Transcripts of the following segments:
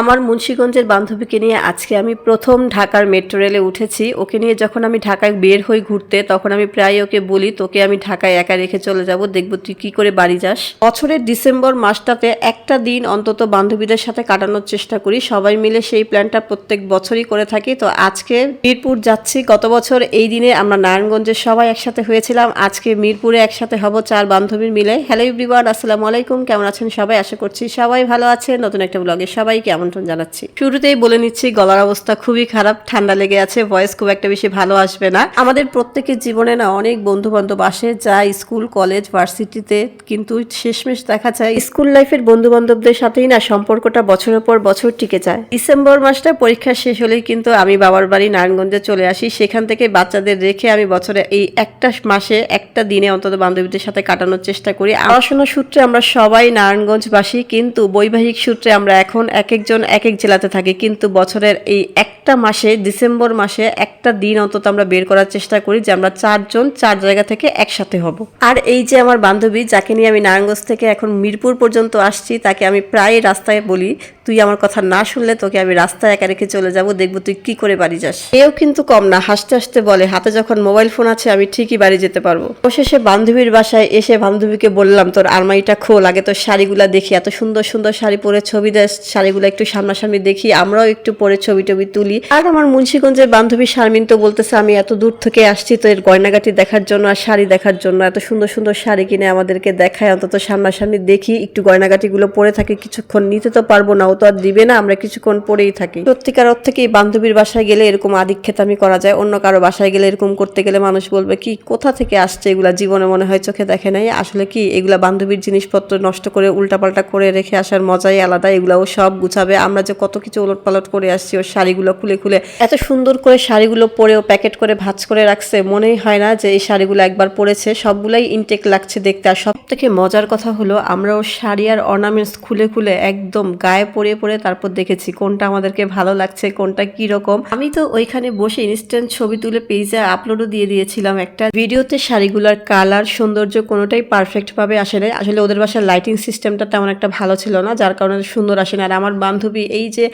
আমার মুন্সীগঞ্জের বান্ধবীকে নিয়ে আজকে আমি প্রথম ঢাকার মেট্রো রেলে উঠেছি। ওকে নিয়ে যখন আমি ঢাকায় বের হই ঘুরতে, তখন আমি প্রায় ওকে বলি, তোকে আমি ঢাকায় একা রেখে চলে যাব, দেখব তুই কি করে বাড়ি যাস। বছরের ডিসেম্বর মাসটাতে একটা দিন অন্তত বান্ধবীদের সাথে কাটানোর চেষ্টা করি। সবাই মিলে সেই প্ল্যানটা প্রত্যেক বছরই করে থাকি। তো আজকে মিরপুর যাচ্ছি। গত বছর এই দিনে আমরা নারায়ণগঞ্জের সবাই একসাথে হয়েছিলাম। আজকে মিরপুরে একসাথে হব চার বান্ধবীর মিলে। হ্যালো এভরিওয়ান আসসালামু আলাইকুম। কেমন আছেন সবাই? আশা করছি সবাই ভালো আছে নতুন একটা ব্লগে সবাইকে আমন্ত্রণ জানাচ্ছি। শুরুতেই বলে নিচ্ছি, গলার অবস্থা খুবই খারাপ, ঠান্ডা লেগে আছে ভয়েস খুব একটা বেশি ভালো আসবে না। আমাদের প্রত্যেকের জীবনে না অনেক বন্ধু বান্ধব আসে যা স্কুল কলেজ ভার্সিটিতে কিন্তু শেষমেশ দেখা যায় স্কুল লাইফের বন্ধু বান্ধবদের সাথেই না সম্পর্কটা বছরের পর বছর টিকে যায়। ডিসেম্বর মাসটা পরীক্ষা শেষ হলেই কিন্তু আমি বাবার বাড়ি নারায়ণগঞ্জে চলে আসি। সেখান থেকে বাচ্চাদের রেখে আমি বছরে এই একটা মাসে একটা দিনে অন্তত বান্ধবীদের সাথে কাটানোর চেষ্টা করি। পড়াশোনার সূত্রে আমরা সবাই নারায়ণগঞ্জবাসী, কিন্তু বৈবাহিক সূত্রে আমরা এখন এক একজন এক এক জেলাতে থাকে কিন্তু বছরের এই একটা মাসে, ডিসেম্বর মাসে একটা দিন অন্তত আমরা বের করার চেষ্টা করি যে আমরা চারজন চার জায়গা থেকে একসাথে হব। আর এই যে আমার বান্ধবী, যাকে নিয়ে আমি নারায়ণগঞ্জ থেকে এখন মিরপুর পর্যন্ত আসছি, তাকে আমি প্রায় রাস্তায় বলি, তুই আমার কথা না শুনলে তোকে আমি রাস্তায় একা রেখে চলে যাব, দেখব তুই কি করে বাড়ি যাস। এও কিন্তু কম না, হাসতে হাসতে বলে, হাতে যখন মোবাইল ফোন আছে, আমি ঠিকই বাড়ি যেতে পারব। অবশেষে বান্ধবীর বাসায় এসে বান্ধবীকে বললাম, তোর আলমারিটা খোল, আগে তোর শাড়িগুলা দেখি, এত সুন্দর সুন্দর শাড়ি পরে ছবি দেয় শাড়িগুলো একটু সামনাসামনি দেখি, আমরাও একটু পরে ছবি টবি তুলি। আর আমার মুন্সীগঞ্জের বান্ধবী শারমিন তো বলতেছে, আমি এত দূর থেকে আসছি তো এর গয়নাগাটি দেখার জন্য আর শাড়ি দেখার জন্য। এত সুন্দর সুন্দর শাড়ি কিনে আমাদেরকে দেখায়, অন্তত সামনাসামনি দেখি, একটু গয়নাগাটিগুলো পরে থাকি, কিছুক্ষণ নিতে তো পারব না, ও তো আর দিবে না, আমরা কিছুক্ষণ পরেই থাকি। সত্যিকার অর্থে কি বান্ধবীর বাসায় গেলে এরকম আদিক্ষেতামি করা যায়? অন্য কারও বাসায় গেলে এরকম করতে গেলে মানুষ বলবে, কি, কোথা থেকে আসছে এগুলা? জীবনে মনে হয় চোখে দেখে নাই। আসলে কি, এগুলা বান্ধবীর জিনিসপত্র নষ্ট করে, উল্টাপাল্টা করে রেখে আসার মজাই আলাদা এগুলা ও সব গুছাবে। আমরা যে কত কিছু ওলট পালট করে আসছি, ওর শাড়িগুলো খুলে খুলে এত সুন্দর করে শাড়িগুলো পরেও প্যাকেট করে ভাজ করে রাখছে, মনেই হয় না যে এই শাড়িগুলো একবার পরেছে। সবগুলাই ইনটেক লাগছে দেখতে। আর সব থেকে মজার কথা হলো, আমরা শাড়ি আর অর্নামেন্টস খুলে খুলে একদম গায়ে পরে পরে তারপর দেখেছি কোনটা আমাদেরকে ভালো লাগছে, কোনটা কি রকম আমি তো ওইখানে বসে ইনস্ট্যান্ট ছবি তুলে পেজে আপলোডও দিয়ে দিয়েছিলাম একটা। ভিডিওতে শাড়িগুলোর কালার সৌন্দর্য কোনোটাই পারফেক্ট ভাবে আসে না আসলে ওদের বাসার লাইটিং সিস্টেমটা তেমন একটা ভালো ছিল না, যার কারণে সুন্দর আসে না আর আমার বান্ধবী এই যে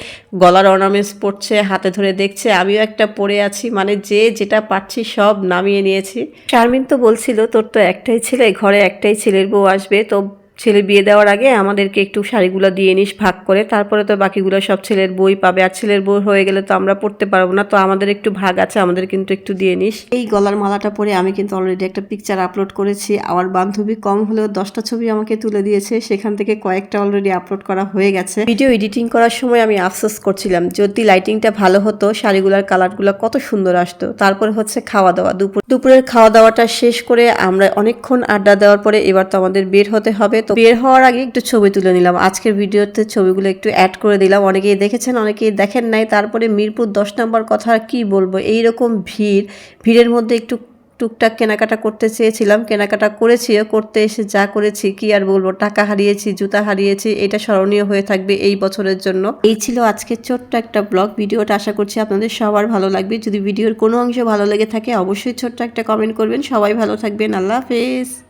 গলার অর্নামেন্টস পড়ছে হাতে ধরে দেখছে, আমিও একটা পড়ে আছি মানে যে যেটা পাচ্ছি সব নামিয়ে নিয়েছি। শারমিন তো বলছিল, তোর তো একটাই ছেলে, ঘরে একটাই ছেলের বউ আসবে, তো ছেলে বিয়ে দেওয়ার আগে আমাদেরকে একটু শাড়িগুলো দিয়ে নিস ভাগ করে। তারপরে তো বাকিগুলো সব ছেলের বই পাবে। আর ছেলের বই হয়ে গেলে তো আমরা পড়তে পারব না। তো আমাদের একটু ভাগ আছে আমাদের কিন্তু একটু দিয়ে নিস। এই গলার মালাটা পরে আমি কিন্তু অলরেডি একটা পিকচার আপলোড করেছি। আমার বান্ধবী কম হলেও দশটা ছবি আমাকে তুলে দিয়েছে। সেখান থেকে কয়েকটা অলরেডি আপলোড করা হয়ে গেছে। ভিডিও এডিটিং করার সময় আমি আফসোস করছিলাম। যদি লাইটিংটা ভালো হতো শাড়িগুলোর কালারগুলো কত সুন্দর আসতো। তারপরে হচ্ছে খাওয়া দাওয়া দুপুর দুপুরের খাওয়া দাওয়াটা শেষ করে আমরা অনেকক্ষণ আড্ডা দেওয়ার পরে এবার তো আমাদের বের হতে হবে। তো বের হওয়ার আগে একটু ছবি তুলে নিলাম। আজকের ভিডিওতে ছবিগুলো একটু অ্যাড করে দিলাম। অনেকেই দেখেছেন, অনেকেই দেখেন নাই। তারপরে মিরপুর দশ নম্বর কথা কি বলব? এইরকম ভিড়। ভিড়ের মধ্যে একটু টুকটাক কেনাকাটা করতে চেয়েছিলাম। কেনাকাটা করেছিও করতে এসে যা করেছি, কি আর বলব? টাকা হারিয়েছি, জুতা হারিয়েছি, এটা স্মরণীয় হয়ে থাকবে এই বছরের জন্য। এই ছিল আজকের ছোট্ট একটা ব্লগ। ভিডিওটা আশা করছি আপনাদের সবার ভালো লাগবে। যদি ভিডিওর কোনো অংশ ভালো লেগে থাকে, অবশ্যই ছোট্ট একটা কমেন্ট করবেন। সবাই ভালো থাকবেন। আল্লাহ হাফেজ।